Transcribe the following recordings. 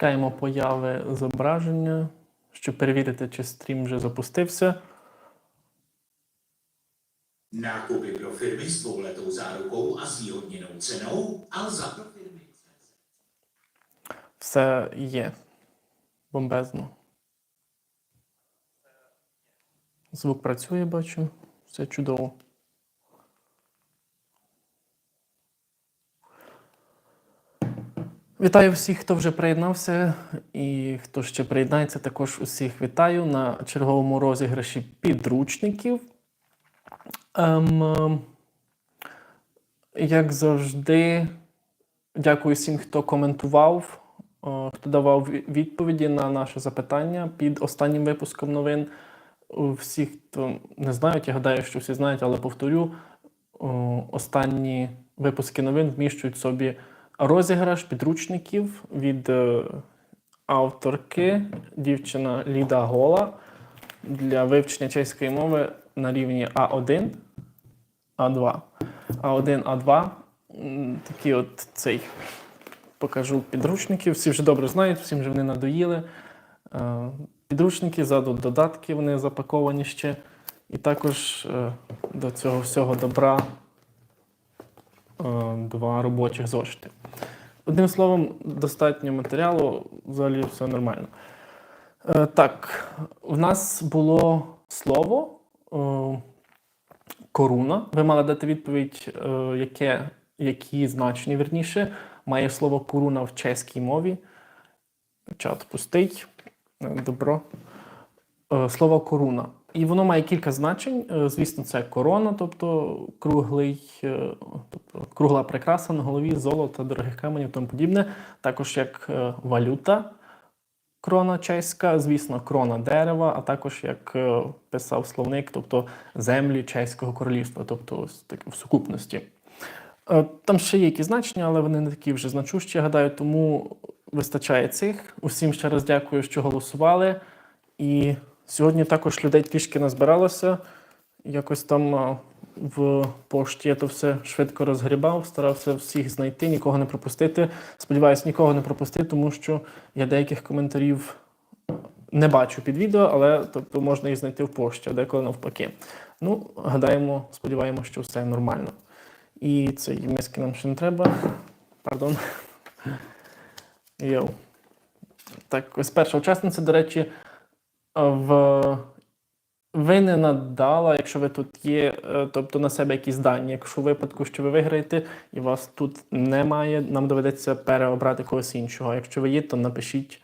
Чекаємо появи зображення, щоб перевірити, чи стрім вже запустився. Nákupy pro firmy s dvouletou zárukou a zvýhodněnou cenou Alza pro firmy. Все є. Бомбезно. Звук працює, бачу. Все чудово. Вітаю всіх, хто вже приєднався, і хто ще приєднається, також усіх вітаю на черговому розіграші підручників. Ем, е, як завжди, дякую всім, хто коментував, е, хто давав відповіді на наше запитання під останнім випуском новин. У Всіх, хто не знають, я гадаю, що всі знають, але повторю: останні випуски новин вміщують собі розіграш підручників від е, авторки дівчина Ліда Гола для вивчення чеської мови на рівні А1, А2. А1, А2. М, Такі от цей покажу підручники. Всі вже добре знають, всім вже вони надоїли. Е, Підручники, ззаду додатки, вони запаковані ще. І також е, до цього всього добра два робочих зошити. Одним словом, достатньо матеріалу, взагалі все нормально. Е, Так, в нас було слово е, коруна. Ви мали дати відповідь, е, яке, які значення, вірніше, має слово коруна в чеській мові. Чат пустий. Е, Добро. Е, Слово коруна. І воно має кілька значень. Е, Звісно, це корона, тобто круглий, е, тобто кругла прикраса на голові, золото, дорогих каменів, тому подібне. Також як е, валюта, крона чеська, звісно, крона дерева, а також як писав словник, тобто землі чеського королівства, тобто так в сукупності. Там ще є якісь значення, але вони не такі вже значущі, я гадаю, тому вистачає цих. Усім ще раз дякую, що голосували. І сьогодні також людей трішки назбиралося. Якось там в пошті я то все швидко розгрібав, старався всіх знайти, нікого не пропустити. Сподіваюсь, нікого не пропустити, тому що я деяких коментарів не бачу під відео, але тобто можна їх знайти в пошті, а деколи навпаки. Ну, гадаємо, сподіваємося, що все нормально. І цей миски нам ще не треба. Пардон. Йоу. Так, ось перша учасниця, до речі, в... ви не надала, якщо ви тут є, е, тобто на себе якісь дані. Якщо у випадку, що ви виграєте і вас тут немає, нам доведеться переобрати когось іншого. Якщо ви є, то напишіть,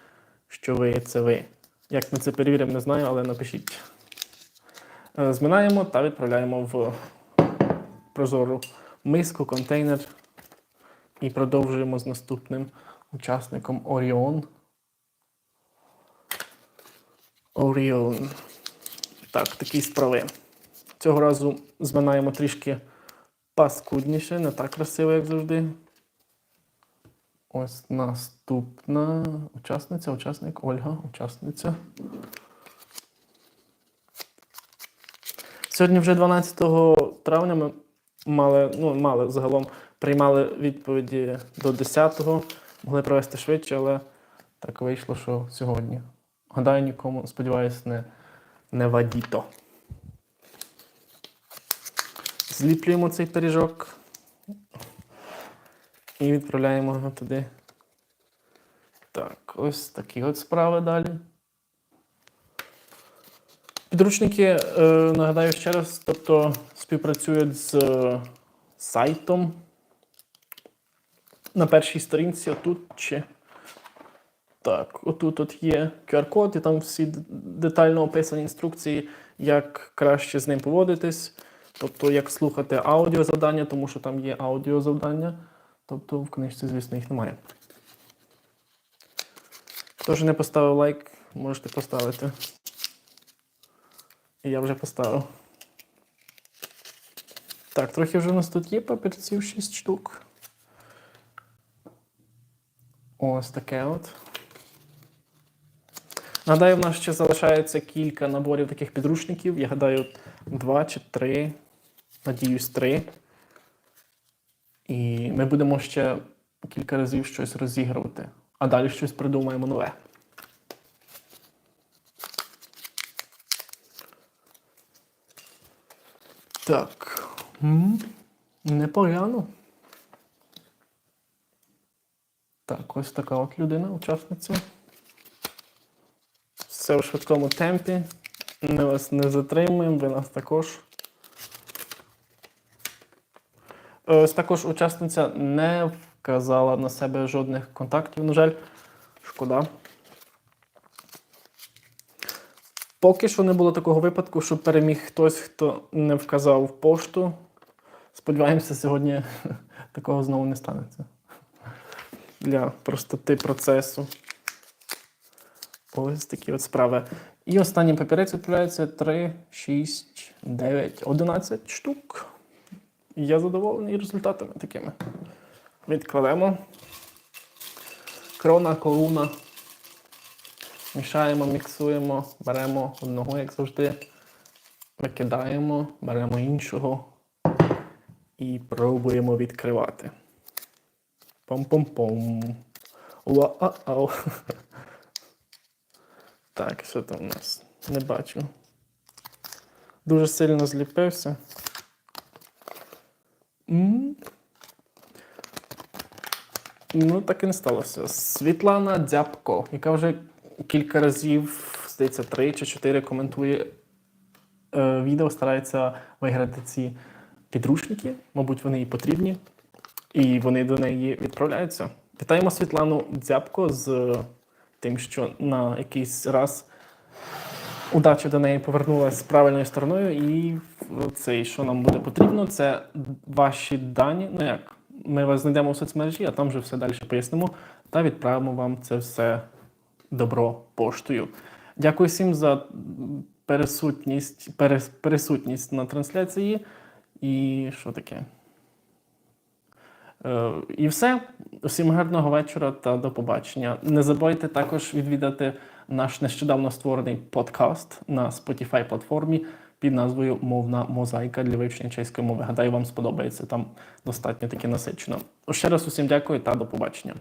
що ви це ви. Як ми це перевіримо, не знаю, але напишіть. Е, Зминаємо та відправляємо в прозору миску, контейнер. І продовжуємо з наступним учасником Оріон. Оріон. Так, такі справи. Цього разу зминаємо трішки паскудніше, не так красиво, як завжди. Ось наступна учасниця, учасник Ольга, учасниця. Сьогодні вже 12 травня ми мали, ну, мали загалом приймали відповіді до 10-го, могли провести швидше, але так вийшло, що сьогодні. Гадаю, нікому, сподіваюсь, не, не вадіто. Зліплюємо цей пиріжок і відправляємо його туди. Так, ось такі от справи далі. Підручники, е, нагадаю ще раз, тобто співпрацюють з е, сайтом. На першій сторінці отут чи. Так, отут от є QR-код, і там всі детально описані інструкції, як краще з ним поводитись. Тобто, як слухати аудіозавдання, тому що там є аудіозавдання. Тобто в книжці, звісно, їх немає. Хто ж не поставив лайк, можете поставити. І я вже поставив. Так, трохи вже у нас тут є папірців 6 штук. Ось таке от. Нагадаю, в нас ще залишається кілька наборів таких підручників. Я гадаю, два чи три. Надіюсь, три. І ми будемо ще кілька разів щось розігрувати. а далі щось придумаємо нове. Так. Непогано. Так, ось така от людина, учасниця. Все в швидкому темпі. Ми вас не затримуємо, ви нас також. Ось також учасниця не вказала на себе жодних контактів, на жаль. Шкода. Поки що не було такого випадку, що переміг хтось, хто не вказав пошту. Сподіваємося, сьогодні такого знову не станеться. Для простоти процесу. Ось такі от справи. І останній папірець відправляється 3, 6, 9, 11 штук. Я задоволений результатами такими. Відкладемо. Крона, коруна. Мішаємо, міксуємо, беремо одного, як завжди. Викидаємо, беремо іншого і пробуємо відкривати. Пом-пом-пом. Уа-ау. Так, що там у нас? Не бачу. Дуже сильно зліпився. Ну, так і не сталося. Світлана Дзябко, яка вже кілька разів, здається, три чи чотири коментує е, відео, старається виграти ці підручники. Мабуть, вони їй потрібні. І вони до неї відправляються. Вітаємо Світлану Дзябко з тим, що на якийсь раз удача до неї повернулася з правильною стороною, і це, що нам буде потрібно, це ваші дані. Ну як, ми вас знайдемо в соцмережі, а там вже все далі пояснимо та відправимо вам це все добро поштою. Дякую всім за пересутність, перес- пересутність на трансляції. І що таке? Е, І все. Усім гарного вечора та до побачення. Не забудьте також відвідати наш нещодавно створений подкаст на Spotify платформі під назвою Мовна мозаїка для вивчення чеської мови. Гадаю, вам сподобається там достатньо таки насичено. Ще раз усім дякую та до побачення.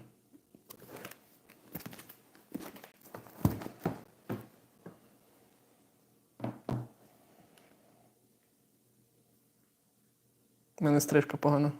У мене стрижка погана.